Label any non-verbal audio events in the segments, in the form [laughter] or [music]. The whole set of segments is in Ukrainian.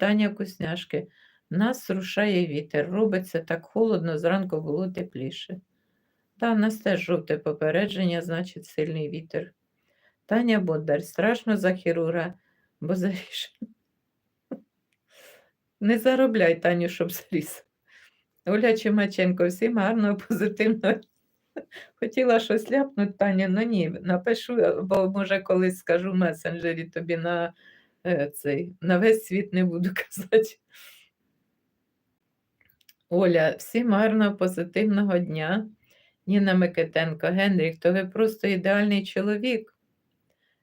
Таня Кусняшки. Нас рушає вітер. Робиться так холодно, зранку було тепліше. Та, в нас теж жовте попередження, значить сильний вітер. Таня Бондар, страшно за хірурга, бо заріж. [laughs] Не заробляй, Таню, щоб зріс. Оля Чимаченко, всім гарного, позитивного. [laughs] Хотіла щось ляпнути, Таня, ну ні, напишу, бо може колись скажу в месенджері тобі на, цей, на весь світ не буду [laughs] казати. Оля, всім гарного, позитивного дня. Ніна Микитенко, Генріх, то ви просто ідеальний чоловік.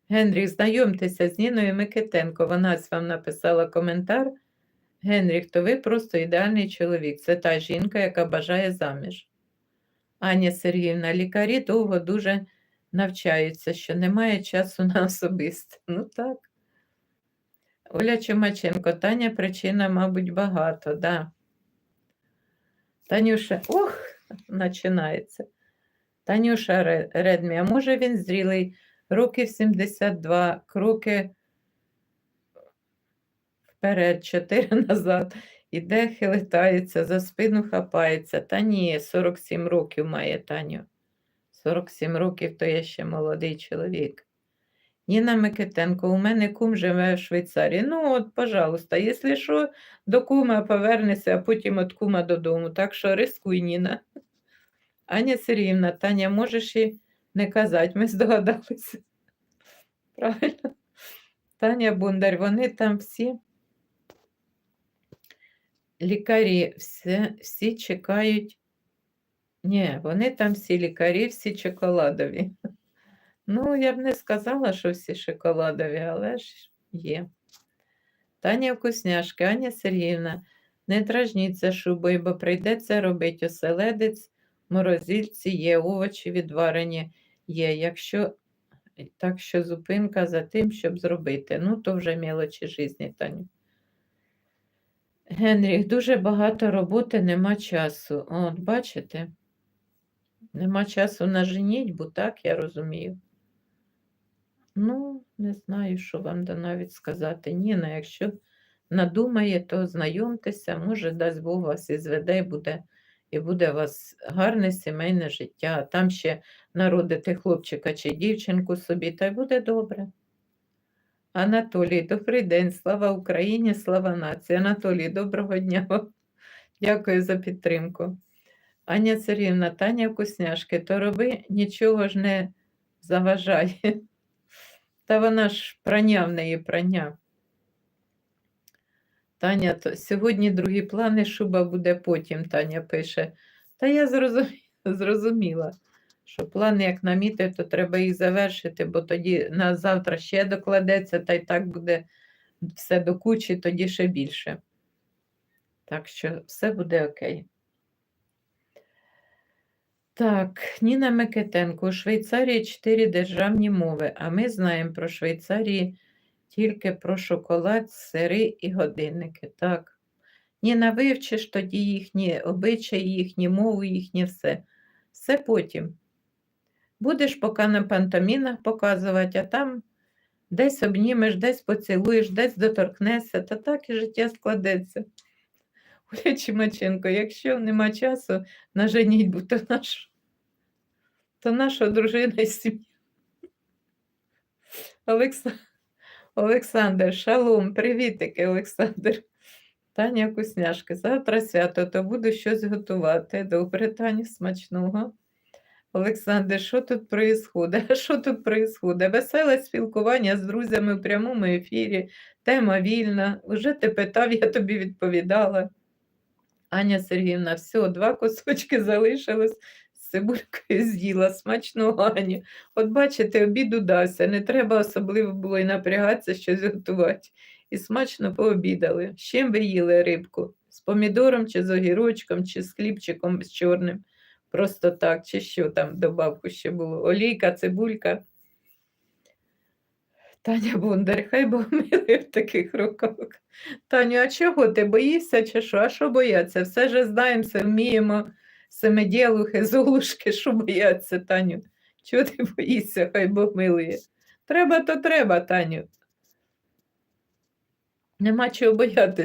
Генріх, знайомтеся з Ніною Микитенко. Вона ось вам написала коментар. Генріх, то ви просто ідеальний чоловік. Це та жінка, яка бажає заміж. Аня Сергіївна, лікарі довго дуже навчаються, що немає часу на особисте. Ну так. Оля Чумаченко, Таня причина, мабуть, багато, да. Танюша, ох, починається. Танюша Ре- Редмі, а може він зрілий, років 72, кроки вперед, чотири [laughs] назад, іде, хилитається, за спину хапається. Та ні, 47 років має Таню. 47 років то я ще молодий чоловік. Ніна Микитенко, у мене кум живе в Швейцарії. Ну, от, пожалуйста, якщо що, до кума повернеться, а потім від кума додому. Так що рискуй, Ніна. Аня Сергіївна, Таня, можеш і не казати, ми здогадалися. Правильно? Таня Бондар, вони там всі лікарі, всі, всі чекають. Ні, вони там всі лікарі, всі чоколадові. Ну, я б не сказала, що всі шоколадові, але ж є. Таня Вкусняшки, Аня Сергіївна, не дражніться шубою, бо прийдеться робити оселедець, морозильці є, овочі відварені є. Якщо так що зупинка за тим, щоб зробити. Ну, то вже мелочі житті, Таню. Генріх, дуже багато роботи, нема часу. От, бачите? Нема часу на женітьбу, так, я розумію. Ну, не знаю, що вам да навіть сказати. Ніна, якщо надумає, то знайомтеся, може, дасть Бог вас і зведе, і буде, і буде у вас гарне сімейне життя. Там ще народити хлопчика чи дівчинку собі, та й буде добре. Анатолій, добрий день, слава Україні, слава нації. Анатолій, доброго дня. Дякую за підтримку. Аня Сергіївна, Таня Вкусняшки, то роби нічого ж не заважає. Та вона ж прання в неї прання. Таня, то сьогодні другі плани, шуба буде потім, Таня пише. Та я зрозуміла, [laughs] зрозуміла, що плани, як наміти, то треба їх завершити, бо тоді на завтра ще докладеться, та й так буде все до кучі, тоді ще більше. Так що все буде окей. Так, Ніна Микитенко, у Швейцарії чотири державні мови, а ми знаємо про Швейцарії тільки про шоколад, сири і годинники. Так. Ніна, вивчиш тоді їхні обичаї, їхні мову, їхнє все. Все потім. Будеш поки на пантомінах показувати, а там десь обнімеш, десь поцілуєш, десь доторкнешся, та так і життя складеться. Оля Чимаченко, якщо нема часу на женітьбу, то наш, то наша дружина і сім'я. Олекса... Олександр, шалом, привітики, Олександр. Таня Кусняшки, завтра свято, то буду щось готувати. Добре, Таня, смачного. Олександр, що тут происходить? Що тут происходить? Веселе спілкування з друзями в прямому ефірі, тема вільна. Уже ти питав, я тобі відповідала. Аня Сергіївна, все, два кусочки [laughs] залишилось, з цибулькою з'їла, смачного Аню. От бачите, обід удався, не треба особливо було і напрягатися щось готувати. І смачно пообідали. З чим ви їли рибку? З помідором, чи з огірочком, чи з хлібчиком з чорним. Просто так, чи що там добавку ще було? Олійка, цибулька. Таня Бондар, хай Бог [laughs] милує в таких руках. Таню, а чого ти боїшся чи що? А що бояться? Все ж знаємо, вміємо. Семиділухи, золушки, що бояться, Таню? Чого ти боїшся, хай Бог милує? Треба, то треба, Таню. Нема чого боятися.